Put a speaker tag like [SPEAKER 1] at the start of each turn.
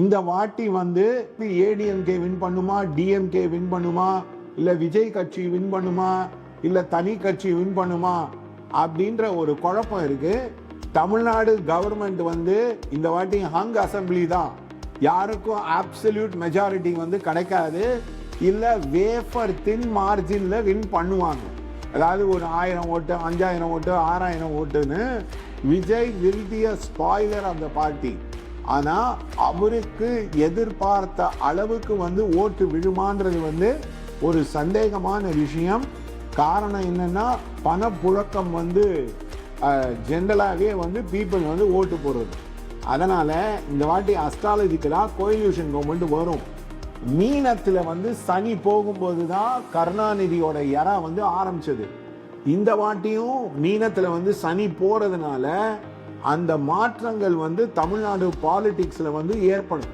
[SPEAKER 1] இந்த வாட்டி வந்து ஏடிஎம்கே வின் பண்ணுமா? டிஎம்கே வின் பண்ணுமா? இல்ல விஜய் கட்சி வின் பண்ணுமா? இல்ல தனி கட்சி வின் பண்ணுமா? அப்படின்ற ஒரு குழப்பம் இருக்கு. தமிழ்நாடு கவர்மெண்ட் வந்து இந்த வாட்டி ஹங் அசம்பிளி தான். யாருக்கும் ஆப்சல்யூட் மெஜாரிட்டி வந்து கிடைக்காது. இல்ல வேஃபர் தின் மார்ஜின்ல வின் பண்ணுவாங்க. அதாவது ஒரு ஆயிரம் ஓட்டு அஞ்சாயிரம் ஓட்டு ஆறாயிரம் ஓட்டுன்னு Vijay will be a spoiler of the party ஆனால் அவருக்கு எதிர்பார்த்த அளவுக்கு வந்து ஓட்டு விழுமான்றது வந்து ஒரு சந்தேகமான விஷயம். காரணம் என்னென்னா பணப்புழக்கம் வந்து ஜென்ரலாகவே வந்து பீப்புள் வந்து ஓட்டு போடுறது. அதனால் இந்த வாட்டி அஸ்ட்ராலஜிக்கலாக கோயில்யூஷன் கவர்மெண்ட் வரும். மீனத்தில் வந்து சனி போகும்போது தான் கருணாநிதியோட இறா வந்து ஆரம்பிச்சது. இந்த வாட்டியும் மீனத்தில் வந்து சனி போகிறதுனால அந்த மாற்றங்கள் வந்து தமிழ்நாடு பாலிட்டிக்ஸில் வந்து ஏற்படும்.